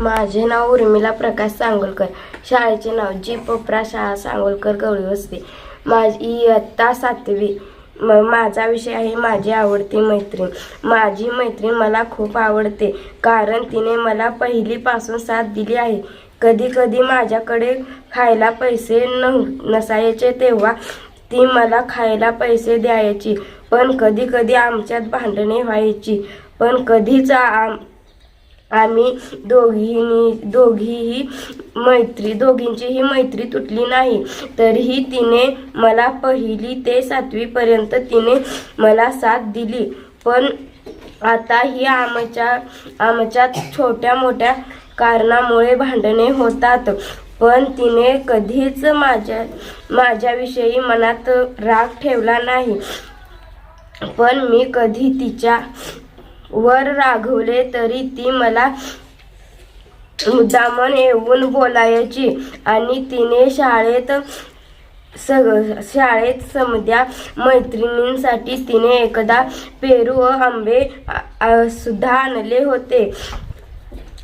माझे नाव उर्मिला प्रकाश सांगोलकर. शाळेचे नाव जी पोपरा शाळा सांगोलकर गवळी वस्ती. माझी इयत्ता सातवी. म माझा विषय आहे माझी आवडती मैत्रीण. माझी मैत्रीण मला खूप आवडते कारण तिने मला पहिलीपासून साथ दिली आहे. कधी कधी माझ्याकडे खायला पैसे न नसायचे तेव्हा ती मला खायला पैसे द्यायची. पण कधी कधी आमच्यात भांडणे व्हायची. पण कधीच आम आम्ही दोघींनी दोघीही मैत्री दोघींचीही मैत्री तुटली नाही. तरीही तिने मला पहिली ते सातवीपर्यंत तिने मला साथ दिली. पण आता ही आमच्या आमच्या छोट्या मोठ्या कारणामुळे भांडणे होतात. पण तिने कधीच माझ्या माझ्याविषयी मनात राग ठेवला नाही. पण मी कधी तिच्या वर रागवले तरी ती मला मुद्दामन येऊन बोलायची. आणि तिने शाळेत सग शाळेत समध्या मैत्रिणींसाठी तिने एकदा पेरू व आंबे सुद्धा आणले होते.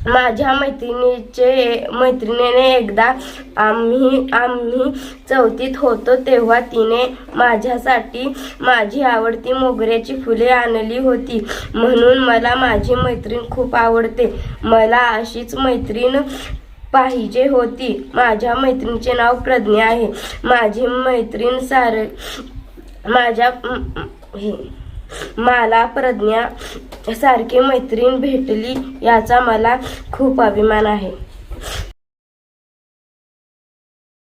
माझ्या मैत्रिणीचे मैत्रिणीने एकदा आम्ही आम्ही चौथीत होतो तेव्हा तिने माझ्यासाठी माझी आवडती मोगऱ्याची फुले आणली होती. म्हणून मला माझी मैत्रीण खूप आवडते. मला अशीच मैत्रीण पाहिजे होती. माझ्या मैत्रिणीचे नाव प्रज्ञा आहे. माझी मैत्रीण सार माझ्या मला प्रज्ञा सारखी मैत्रीण भेटली याचा मला खूप अभिमान आहे.